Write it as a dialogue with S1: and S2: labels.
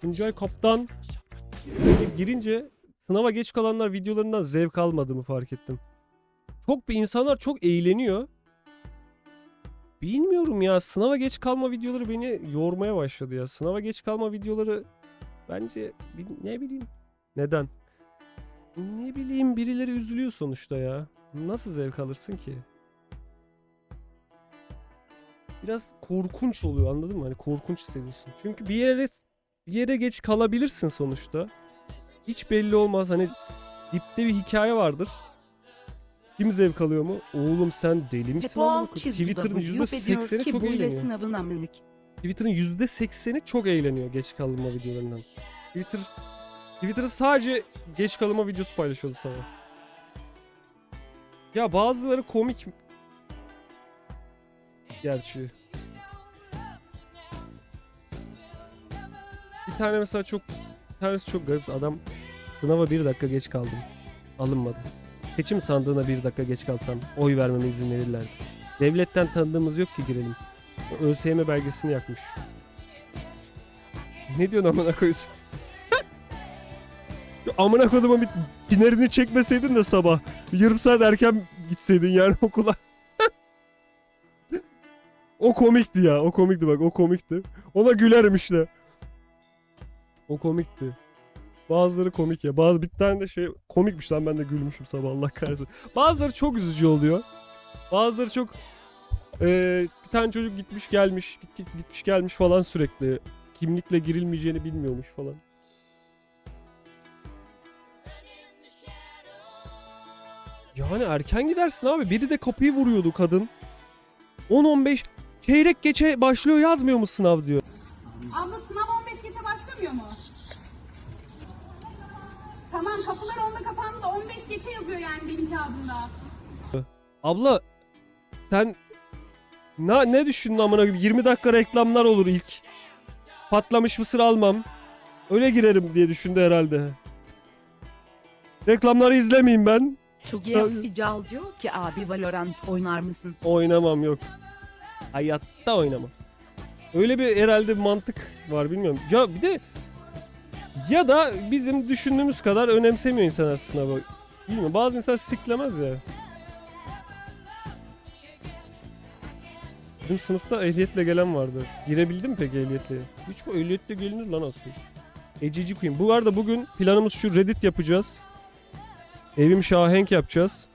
S1: Tuncay Kaptan girince sınava geç kalanlar videolarından zevk almadığımı fark ettim. Çok bir insanlar çok eğleniyor. Bilmiyorum ya sınava geç kalma videoları beni yormaya başladı ya. Sınava geç kalma videoları bence ne bileyim neden? Ne bileyim birileri üzülüyor sonuçta ya. Nasıl zevk alırsın ki? Biraz korkunç oluyor anladın mı? Hani korkunç hissediyorsun. Çünkü bir yere bir yere geç kalabilirsin sonuçta. Hiç belli olmaz. Hani dipte bir hikaye vardır. Kim zevk alıyor mu? Oğlum sen deli misin? Amına koyayım? Twitter'ın
S2: W ediyor
S1: %80'i
S2: ki
S1: çok eğleniyor. Twitter'ın %80'i çok eğleniyor geç kalma videolarından. Twitter Twitter'ı sadece geç kalma videosu paylaşıyordu sana. Ya bazıları komik gerçi. Bir tane mesela çok bir tanesi çok garip adam sınava bir dakika geç kaldım. Alınmadım. Seçim sandığına bir dakika geç kalsam oy vermeme izin verirlerdi. Devletten tanıdığımız yok ki girelim. ÖSYM belgesini yakmış. Ne diyorsun amına koyuyorsun? Amına kodumun bir kinerini çekmeseydin de sabah. Yarım saat erken gitseydin yani okula. o komikti ya. O komikti bak o komikti. Ona gülerim işte. O komikti. Bazıları komik ya. Bazı bir tane de şey komikmiş lan ben de gülmüşüm sabah Allah kahretsin. Bazıları çok üzücü oluyor. Bazıları çok ee, bir tane çocuk gitmiş gelmiş git, git- gitmiş gelmiş falan sürekli. Kimlikle girilmeyeceğini bilmiyormuş falan. Yani erken gidersin abi. Biri de kapıyı vuruyordu kadın. 10-15 çeyrek geçe başlıyor yazmıyor mu sınav diyor.
S3: Abla sınav 15 geçe başlamıyor mu? Tamam kapılar onda kapandı da 15 geçe yazıyor yani benim kağıdımda.
S1: Abla sen ne, ne düşündün amına koyayım? 20 dakika reklamlar olur ilk. Patlamış mısır almam. Öyle girerim diye düşündü herhalde. Reklamları izlemeyeyim ben.
S2: Tugi
S1: Tabii.
S2: Fical diyor ki abi Valorant oynar mısın?
S1: Oynamam yok. Hayatta oynamam. Öyle bir herhalde bir mantık var bilmiyorum. Ya bir de ya da bizim düşündüğümüz kadar önemsemiyor insanlar sınavı. Bilmiyorum bazı insan siklemez ya. Bizim sınıfta ehliyetle gelen vardı. Girebildin mi peki ehliyetle? Hiç bu ehliyetle gelinir lan aslında. Ecici Queen. Bu arada bugün planımız şu Reddit yapacağız. Evim şahenk yapacağız.